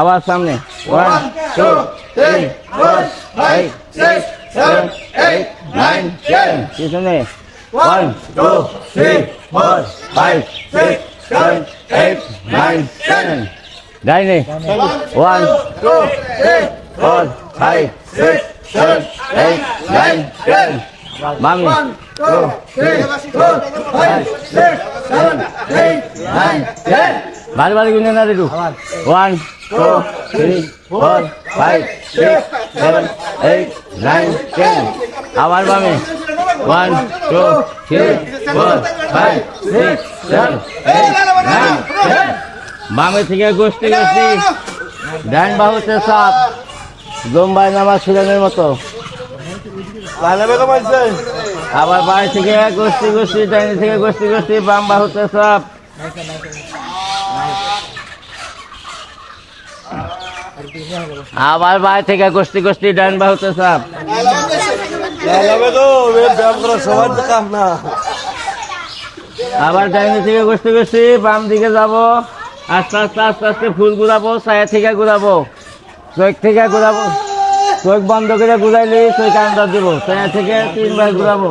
আবার সামনে। One two three four five six seven eight nine ten পিছনে one two three four five six seven eight nine ten ডাইনে one two three four five six seven eight nine ten বামি two three four five six seven eight nine ten বারে বারে গুনে না দিদু one two three four five six seven eight nine ten আবার বামে। One two three four five six seven বামে থেকে গোষ্ঠী গোষ্ঠী। ডান বাহুতে সাপ। জম্বাই নামা সুরানের মতো। আবার বাড়ি থেকে গোষ্ঠী গোষ্ঠী, ডাইনি থেকে গোষ্ঠী গোষ্ঠী বাম বাহুতে সাপ আবার বাড়ি থেকে গোষ্ঠী গোষ্ঠী ডান বাহুতে সাপ আবার ডাইনি থেকে গোষ্ঠী গোষ্ঠী, বাম দিকে যাব। আস্তে আস্তে আস্তে আস্তে ফুল ঘুরাবো ছায়া থেকে ঘুরাবো চোখ থেকে ঘুরাবো চোখ বন্ধ করে ঘুরাইলে চোখ আন্দাজ দিব। থেকে তিনবার ঘুরাবো।